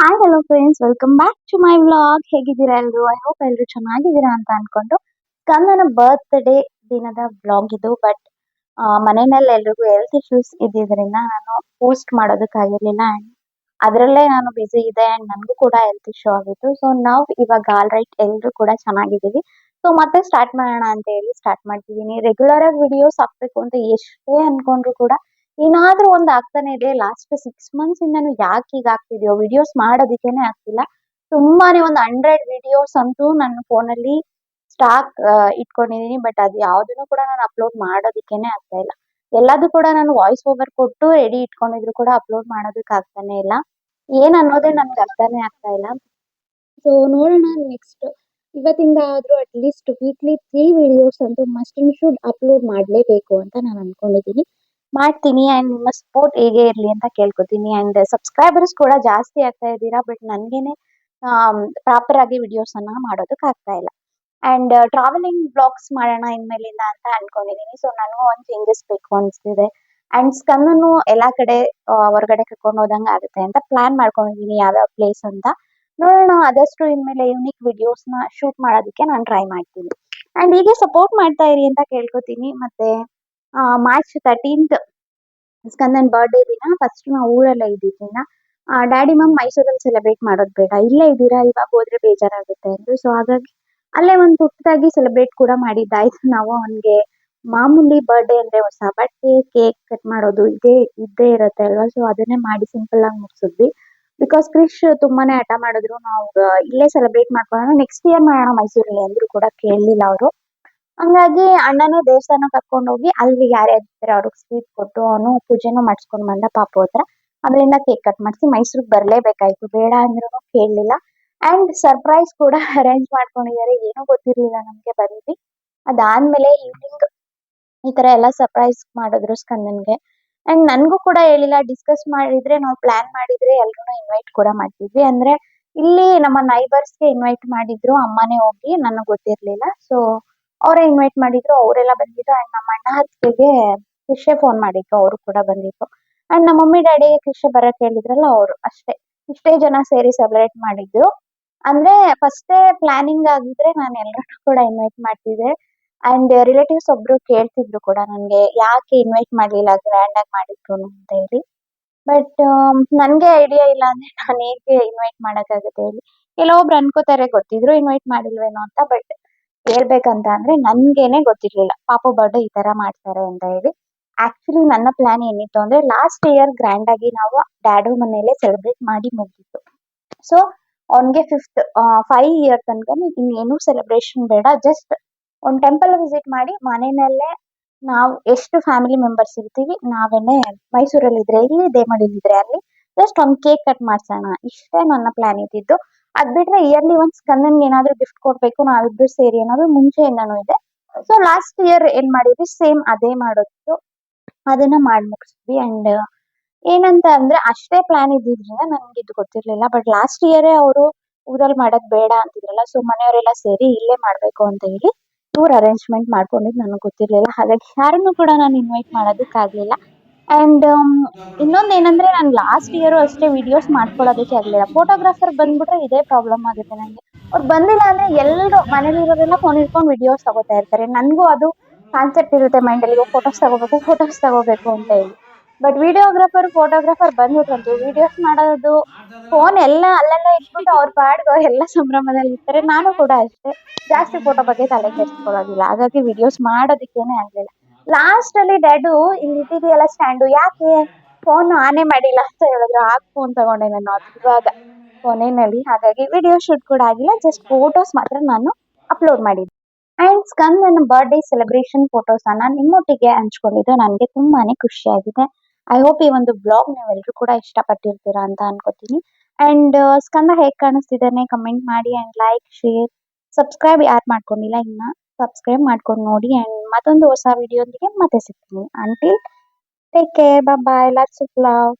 Hi hello friends welcome back to my vlog ಹೇಗಿದ್ದೀರಾ ಎಲ್ರು? I hope ಎಲ್ರು ಚೆನ್ನಾಗಿದ್ದೀರಾ ಅಂತ ಅನ್ಕೊಂಡು ಕಂದನ ಬರ್ತ್ಡೇ ದಿನದ ವ್ಲಾಗ್ ಇದು. ಬಟ್ ಮನೆಯಲ್ಲಿ ಎಲ್ರಿಗೂ ಹೆಲ್ತ್ ಇಶ್ಯೂಸ್ ಇದ್ದಿದ್ರಿಂದ ನಾನು ಪೋಸ್ಟ್ ಮಾಡೋದಕ್ಕಾಗಿರ್ಲಿಲ್ಲ ಅಂಡ್ ಅದರಲ್ಲೇ ನಾನು ಬಿಸಿ ಇದೆ ಅಂಡ್ ನನಗೂ ಕೂಡ ಹೆಲ್ತ್ ಇಶ್ಯೂ ಆಗಿತ್ತು. ಸೊ ನಾವು ಇವಾಗ ಆಲ್ ರೈಟ್ ಎಲ್ರು ಕೂಡ ಚೆನ್ನಾಗಿದ್ದೀವಿ. ಸೊ ಮತ್ತೆ ಸ್ಟಾರ್ಟ್ ಮಾಡೋಣ ಅಂತ ಹೇಳಿ ಸ್ಟಾರ್ಟ್ ಮಾಡ್ತಿದ್ದೀನಿ. ರೆಗ್ಯುಲರ್ ಆಗಿ ವಿಡಿಯೋಸ್ ಹಾಕ್ಬೇಕು ಅಂತ ಎಷ್ಟೇ ಅನ್ಕೊಂಡ್ರು ಕೂಡ ಏನಾದ್ರೂ ಒಂದ್ ಆಗ್ತಾನೆ ಇದೆ. ಲಾಸ್ಟ್ ಸಿಕ್ಸ್ ಮಂತ್ಸ್ ಇಂದನು ಯಾಕೆ ಈಗ ಆಗ್ತಿದ್ಯೋ ವಿಡಿಯೋಸ್ ಮಾಡೋದಿಕ್ಕೆನೆ ಆಗ್ತಿಲ್ಲ. ತುಂಬಾನೇ ಒಂದು ಹಂಡ್ರೆಡ್ ವಿಡಿಯೋಸ್ ಅಂತೂ ನನ್ನ ಅಲ್ಲಿ ಸ್ಟಾಕ್ ಇಟ್ಕೊಂಡಿದೀನಿ. ಬಟ್ ಅದು ಯಾವ್ದನ್ನು ಕೂಡ ನಾನು ಅಪ್ಲೋಡ್ ಮಾಡೋದಿಕ್ಕೇನೆ ಆಗ್ತಾ ಇಲ್ಲ. ಎಲ್ಲದೂ ಕೂಡ ನಾನು ವಾಯ್ಸ್ ಓವರ್ ಕೊಟ್ಟು ರೆಡಿ ಇಟ್ಕೊಂಡಿದ್ರು ಕೂಡ ಅಪ್ಲೋಡ್ ಮಾಡೋದಕ್ಕೆ ಆಗ್ತಾನೆ ಇಲ್ಲ. ಏನ್ ಅನ್ನೋದೇ ನನ್ಗೆ ಅರ್ಥನೇ ಆಗ್ತಾ ಇಲ್ಲ. ಸೊ ನೋಡೋಣ ನೆಕ್ಸ್ಟ್ ಇವತ್ತಿಂದ ಆದ್ರೂ at least weekly three videos ಅಂತೂ ಮಸ್ಟ್ ಅಂಡ್ ಶುಡ್ ಅಪ್ಲೋಡ್ ಮಾಡಲೇಬೇಕು ಅಂತ ನಾನು ಅನ್ಕೊಂಡಿದ್ದೀನಿ ಮಾಡ್ತೀನಿ ಅಂಡ್ ನಿಮ್ಮ ಸಪೋರ್ಟ್ ಹೇಗೆ ಇರ್ಲಿ ಅಂತ ಕೇಳ್ಕೊತೀನಿ. ಅಂಡ್ ಸಬ್ಸ್ಕ್ರೈಬರ್ಸ್ ಕೂಡ ಜಾಸ್ತಿ ಆಗ್ತಾ ಇದ್ದೀರಾ ಬಟ್ ನನ್ಗೇನೆ ಪ್ರಾಪರ್ ಆಗಿ ವಿಡಿಯೋಸ್ ಅನ್ನ ಮಾಡೋದಕ್ಕೆ ಆಗ್ತಾ ಇಲ್ಲ. ಅಂಡ್ ಟ್ರಾವೆಲಿಂಗ್ ಬ್ಲಾಗ್ಸ್ ಮಾಡೋಣ ಇನ್ಮೇಲಿಂದ ಅಂತ ಅನ್ಕೊಂಡಿದೀನಿ. ಸೊ ನನಗೂ ಒಂದು ಚೇಂಜಸ್ ಬೇಕು ಅನ್ಸ್ತಿದೆ. ಅಂಡ್ ಸ್ಕನ್ನನ್ನು ಎಲ್ಲಾ ಕಡೆ ಹೊರಗಡೆ ಕರ್ಕೊಂಡು ಹೋದಂಗ ಆಗುತ್ತೆ ಅಂತ ಪ್ಲಾನ್ ಮಾಡ್ಕೊಂಡಿದೀನಿ ಯಾವ್ಯಾವ ಪ್ಲೇಸ್ ಅಂತ. ನೋಡೋಣ, ಆದಷ್ಟು ಇನ್ಮೇಲೆ ಯೂನಿಕ್ ವಿಡಿಯೋಸ್ನ ಶೂಟ್ ಮಾಡೋದಕ್ಕೆ ನಾನು ಟ್ರೈ ಮಾಡ್ತೀನಿ. ಅಂಡ್ ಹೀಗೆ ಸಪೋರ್ಟ್ ಮಾಡ್ತಾ ಇರಿ ಅಂತ ಕೇಳ್ಕೊತೀನಿ. ಮತ್ತೆ ಮಾರ್ಚ್ ತರ್ಟೀನ್ತ್ ಸ್ಕಂದನ್ ಬರ್ಡೇ ದಿನ ಫಸ್ಟ್ ನಾವು ಊರಲ್ಲೇ ಇದ್ದಿದ್ದಿನ ಡ್ಯಾಡಿ ಮಮ್ ಮೈಸೂರಲ್ಲಿ ಸೆಲೆಬ್ರೇಟ್ ಮಾಡೋದು ಬೇಡ. ಇಲ್ಲೇ ಇದ್ದೀರಾ? ಇವಾಗ ಹೋದ್ರೆ ಬೇಜಾರಾಗುತ್ತೆ ಅಂದ್ರು. ಸೊ ಹಾಗಾಗಿ ಅಲ್ಲೇ ಒಂದು ಪುಟ್ಟದಾಗಿ ಸೆಲೆಬ್ರೇಟ್ ಕೂಡ ಮಾಡಿದ್ದಾಯ್ತು ನಾವು. ಅವನ್ಗೆ ಮಾಮೂಲಿ ಬರ್ಡೇ ಅಂದ್ರೆ ಹೊಸ ಬಟ್ಟೆ ಕೇಕ್ ಕಟ್ ಮಾಡೋದು ಇದೇ, ಇದ್ದೇ ಇರುತ್ತೆ ಅಲ್ವಾ? ಸೊ ಅದನ್ನೇ ಮಾಡಿ ಸಿಂಪಲ್ ಆಗಿ ಮುಗಿಸಿದ್ವಿ. ಬಿಕಾಸ್ ಕ್ರಿಶ್ ತುಂಬಾನೇ ಹಠ ಮಾಡಿದ್ರು. ನಾವು ಇಲ್ಲೇ ಸೆಲೆಬ್ರೇಟ್ ಮಾಡ್ಕೊಳ್ಳೋಣ. ನೆಕ್ಸ್ಟ್ ಇಯರ್ ಮಾಡೋಣ ಮೈಸೂರಲ್ಲಿ ಅಂದ್ರು ಕೂಡ ಕೇಳಲಿಲ್ಲ ಅವರು. ಹಂಗಾಗಿ ಅಣ್ಣನೇ ದೇವಸ್ಥಾನ ಕರ್ಕೊಂಡು ಹೋಗಿ ಅಲ್ಲಿ ಯಾರ್ಯಾರು ಇರ್ತಾರೆ ಅವ್ರಿಗೆ ಸ್ವೀಟ್ ಕೊಟ್ಟು ಅವನು ಪೂಜೆನೂ ಮಾಡಿಸ್ಕೊಂಡು ಬಂದ ಪಾಪು ಹತ್ರ. ಅದ್ರಿಂದ ಕೇಕ್ ಕಟ್ ಮಾಡಿಸಿ ಮೈಸೂರಿಗೆ ಬರ್ಲೇಬೇಕಾಯ್ತು. ಬೇಡ ಅಂದ್ರೂ ಕೇಳಲಿಲ್ಲ. ಅಂಡ್ ಸರ್ಪ್ರೈಸ್ ಕೂಡ ಅರೇಂಜ್ ಮಾಡ್ಕೊಂಡಿದ್ದಾರೆ. ಏನೂ ಗೊತ್ತಿರ್ಲಿಲ್ಲ ನಮ್ಗೆ ಬಂದ್ವಿ. ಅದಾದ್ಮೇಲೆ ಈವ್ನಿಂಗ್ ಈ ತರ ಎಲ್ಲ ಸರ್ಪ್ರೈಸ್ ಮಾಡಿದ್ರು ಸ್ಕಂದನ್ಗೆ. ಅಂಡ್ ನನ್ಗೂ ಕೂಡ ಹೇಳಿಲ್ಲ ಡಿಸ್ಕಸ್ ಮಾಡಿದ್ರೆ, ನಾವು ಪ್ಲಾನ್ ಮಾಡಿದ್ರೆ ಎಲ್ರು ಇನ್ವೈಟ್ ಕೂಡ ಮಾಡ್ತಿದ್ವಿ. ಅಂದ್ರೆ ಇಲ್ಲಿ ನಮ್ಮ ನೈಬರ್ಸ್ಗೆ ಇನ್ವೈಟ್ ಮಾಡಿದ್ರು. ಅಮ್ಮನೇ ಹೋಗಿ, ನನಗೆ ಗೊತ್ತಿರ್ಲಿಲ್ಲ. ಸೊ ಅವರೇ ಇನ್ವೈಟ್ ಮಾಡಿದ್ರು, ಅವರೆಲ್ಲ ಬಂದಿದ್ರು. ಅಂಡ್ ನಮ್ಮ ಅಣ್ಣ ಅತ್ತಿಗೆ ಕೃಷೆ ಫೋನ್ ಮಾಡಿದ್ರು, ಅವರು ಕೂಡ ಬಂದಿದ್ರು. ಅಂಡ್ ನಮ್ಮ ಮಮ್ಮಿ ಡ್ಯಾಡಿ ಕೃಷೆ ಬರಕ್ ಹೇಳಿದ್ರಲ್ಲ ಅವರು ಅಷ್ಟೇ. ಇಷ್ಟೇ ಜನ ಸೇರಿ ಸೆಲೆಬ್ರೇಟ್ ಮಾಡಿದ್ರು ಅಂದ್ರೆ ಫಸ್ಟೇ ಪ್ಲಾನಿಂಗ್ ಆಗಿದ್ರೆ ನಾನು ಎಲ್ಲರನ್ನೂ ಕೂಡ ಇನ್ವೈಟ್ ಮಾಡ್ತಿದ್ದೆ. ಅಂಡ್ ರಿಲೇಟಿವ್ಸ್ ಒಬ್ರು ಕೇಳ್ತಿದ್ರು ಕೂಡ ನನ್ಗೆ, ಯಾಕೆ ಇನ್ವೈಟ್ ಮಾಡ್ಲಿಲ್ಲ ಗ್ರ್ಯಾಂಡ್ ಆಗಿ ಮಾಡಿದ್ರು ಅಂತ ಹೇಳಿ. ಬಟ್ ನನ್ಗೆ ಐಡಿಯಾ ಇಲ್ಲ ಅಂದ್ರೆ ನಾನು ಹೇಗೆ ಇನ್ವೈಟ್ ಮಾಡಕ್ಕಾಗುತ್ತೆ ಹೇಳಿ. ಕೆಲವೊಬ್ರು ಅನ್ಕೋತಾರೆ, ಗೊತ್ತಿದ್ರು ಇನ್ವೈಟ್ ಮಾಡಿಲ್ವೇನೋ ಅಂತ ಬಟ್ ಹೇಳ್ಬೇಕಂತ ಅಂದ್ರೆ ನನ್ಗೇನೆ ಗೊತ್ತಿರ್ಲಿಲ್ಲ. ಪಾಪ ಬರ್ಡೇ ಈ ತರ ಮಾಡ್ತಾರೆ ಅಂತ ಹೇಳಿ. ಆಕ್ಚುಲಿ ನನ್ನ ಪ್ಲಾನ್ ಏನಿತ್ತು ಅಂದ್ರೆ ಲಾಸ್ಟ್ ಇಯರ್ ಗ್ರ್ಯಾಂಡ್ ಆಗಿ ನಾವು ಡ್ಯಾಡು ಮನೆಯಲ್ಲೇ ಸೆಲೆಬ್ರೇಟ್ ಮಾಡಿ ಮುಗಿತ್ತು ಸೊ ಅವನ್ಗೆ ಫಿಫ್ತ್ ಫೈವ್ ಇಯರ್ ತನಕ ಇನ್ನೇನು ಸೆಲೆಬ್ರೇಷನ್ ಬೇಡ. ಜಸ್ಟ್ ಒಂದ್ ಟೆಂಪಲ್ ವಿಸಿಟ್ ಮಾಡಿ ಮನೆಯಲ್ಲೇ ನಾವು ಎಷ್ಟು ಫ್ಯಾಮಿಲಿ ಮೆಂಬರ್ಸ್ ಇರ್ತೀವಿ ನಾವೇನೆ ಮೈಸೂರಲ್ಲಿ ಇದ್ರೆ ಇಲ್ಲಿ ದೇಮಡಿಲಿ ಇದ್ರೆ ಅಲ್ಲಿ ಜಸ್ಟ್ ಒಂದ್ ಕೇಕ್ ಕಟ್ ಮಾಡ್ಸೋಣ. ಇಷ್ಟೇ ನನ್ನ ಪ್ಲಾನ್ ಇದ್ದಿದ್ದು. ಅದ್ ಬಿಟ್ರೆ ಇಯರ್ಲಿ ಒನ್ಸ್ ಕಂದನ್ಗೆ ಏನಾದ್ರು ಗಿಫ್ಟ್ ಕೊಡ್ಬೇಕು, ನಾವಿಬ್ರು ಸೇರಿ ಏನಾದ್ರು ಮುಂಚೆಯಿಂದಾನು ಇದೆ. ಸೊ ಲಾಸ್ಟ್ ಇಯರ್ ಏನ್ ಮಾಡಿದ್ವಿ? ಸೇಮ್ ಅದೇ ಮಾಡೋದು ಅದನ್ನ ಮಾಡಿ ಮುಗಿಸಿದ್ವಿ ಅಂಡ್ ಏನಂತ ಅಂದ್ರೆ ಅಷ್ಟೇ ಪ್ಲಾನ್ ಇದ್ದಿದ್ರಿಂದ ನನ್ಗೆ ಇದು ಗೊತ್ತಿರ್ಲಿಲ್ಲ. ಬಟ್ ಲಾಸ್ಟ್ ಇಯರೇ ಅವರು ಊರಲ್ಲಿ ಮಾಡೋದ್ ಬೇಡ ಅಂತಿದ್ರಲ್ಲ ಸೊ ಮನೆಯವರೆಲ್ಲ ಸೇರಿ ಇಲ್ಲೇ ಮಾಡ್ಬೇಕು ಅಂತ ಹೇಳಿ ಟೂರ್ ಅರೇಂಜ್ಮೆಂಟ್ ಮಾಡ್ಕೊಂಡಿದ್ ನನಗೆ ಗೊತ್ತಿರ್ಲಿಲ್ಲ. ಹಾಗಾಗಿ ಯಾರನ್ನು ಕೂಡ ನಾನು ಇನ್ವೈಟ್ ಮಾಡೋದಕ್ಕಾಗ್ಲಿಲ್ಲ. ಅಂಡ್ ಇನ್ನೊಂದ್ ಏನಂದ್ರೆ ನಾನು ಲಾಸ್ಟ್ ಇಯರ್ ಅಷ್ಟೇ ವಿಡಿಯೋಸ್ ಮಾಡ್ಕೊಳ್ಳೋದಕ್ಕೆ ಆಗ್ಲಿಲ್ಲ. ಫೋಟೋಗ್ರಾಫರ್ ಬಂದ್ಬಿಟ್ರೆ ಇದೇ ಪ್ರಾಬ್ಲಮ್ ಆಗುತ್ತೆ ನಂಗೆ. ಅವ್ರು ಬಂದಿಲ್ಲ ಅಂದ್ರೆ ಎಲ್ಲರೂ ಮನೇಲಿರೋರೆಲ್ಲ ಫೋನ್ ಇಟ್ಕೊಂಡು ವಿಡಿಯೋಸ್ ತಗೋತಾ ಇರ್ತಾರೆ. ನನಗೂ ಅದು ಕಾನ್ಸೆಪ್ಟ್ ಇರುತ್ತೆ ಮೈಂಡ್ ಅಲ್ಲಿ ಫೋಟೋಸ್ ತಗೋಬೇಕು ಫೋಟೋಸ್ ತಗೋಬೇಕು ಅಂತ ಹೇಳಿ. ಬಟ್ ವಿಡಿಯೋಗ್ರಾಫರ್ ಫೋಟೋಗ್ರಾಫರ್ ಬಂದ್ಬಿಟ್ರಂತೂ ವಿಡಿಯೋಸ್ ಮಾಡೋದು ಫೋನ್ ಎಲ್ಲ ಅಲ್ಲೆಲ್ಲ ಇಟ್ಬಿಟ್ಟು ಅವ್ರ ಪಾಡ್ಗೋ ಎಲ್ಲ ಸಂಭ್ರಮದಲ್ಲಿ ಇರ್ತಾರೆ. ನಾನು ಕೂಡ ಅಷ್ಟೇ. ಜಾಸ್ತಿ ಫೋಟೋ ಬಗ್ಗೆ ತಲೆ ಕೆಡಿಸ್ಕೊಳ್ಳೋದಿಲ್ಲ ಹಾಗಾಗಿ ವಿಡಿಯೋಸ್ ಮಾಡೋದಕ್ಕೇನೆ ಆಗ್ಲಿಲ್ಲ. ಲಾಸ್ಟ್ ಅಲ್ಲಿ ಡ್ಯಾಡು ಇಟ್ಟಿದೆಯಲ್ಲ ಸ್ಟ್ಯಾಂಡು, ಯಾಕೆ? ಫೋನ್ ಆನೆ ಮಾಡಿಲ್ಲ ಅಂತ ಹೇಳಿದ್ರು. ಆ ಫೋನ್ ತಗೊಂಡೆ ನಾನು ಇವಾಗ. ಕೊನೆಯಲ್ಲಿ ಹಾಗಾಗಿ ವಿಡಿಯೋ ಶೂಟ್ ಕೂಡ ಆಗಿಲ್ಲ. ಜಸ್ಟ್ ಫೋಟೋಸ್ ಮಾತ್ರ ನಾನು ಅಪ್ಲೋಡ್ ಮಾಡಿದ್ದೆ. ಅಂಡ್ ಸ್ಕನ್ ನನ್ನ ಬರ್ಡೇ ಸೆಲೆಬ್ರೇಷನ್ ಫೋಟೋಸ್ ಅನ್ನ ನಿಮ್ಮೊಟ್ಟಿಗೆ ಹಂಚ್ಕೊಂಡಿದ್ದು. ನನಗೆ ತುಂಬಾನೇ ಖುಷಿಯಾಗಿದೆ. ಐ ಹೋಪ್ ಈ ಒಂದು ಬ್ಲಾಗ್ ನೀವೆಲ್ಲರೂ ಕೂಡ ಇಷ್ಟಪಟ್ಟಿರ್ತೀರಾ ಅಂತ ಅನ್ಕೋತೀನಿ. ಅಂಡ್ ಸ್ಕಂದ ಹೇಗೆ ಕಾಣಿಸ್ತಿದ್ದಾನೆ? ಕಮೆಂಟ್ ಮಾಡಿ ಅಂಡ್ ಲೈಕ್ ಶೇರ್ ಸಬ್ಸ್ಕ್ರೈಬ್ ಯಾರು ಮಾಡ್ಕೊಂಡಿಲ್ಲ ಇನ್ನ? ಸಬ್ಸ್ಕ್ರೈಬ್ ಮಾಡ್ಕೊಂಡು ನೋಡಿ ಅಂಡ್ ಮತ್ತೊಂದು ಹೊಸ ವಿಡಿಯೋ ದೊಂದಿಗೆ ಮತ್ತೆ ಸಿಗ್ತೀನಿ. Until take care bye lots of love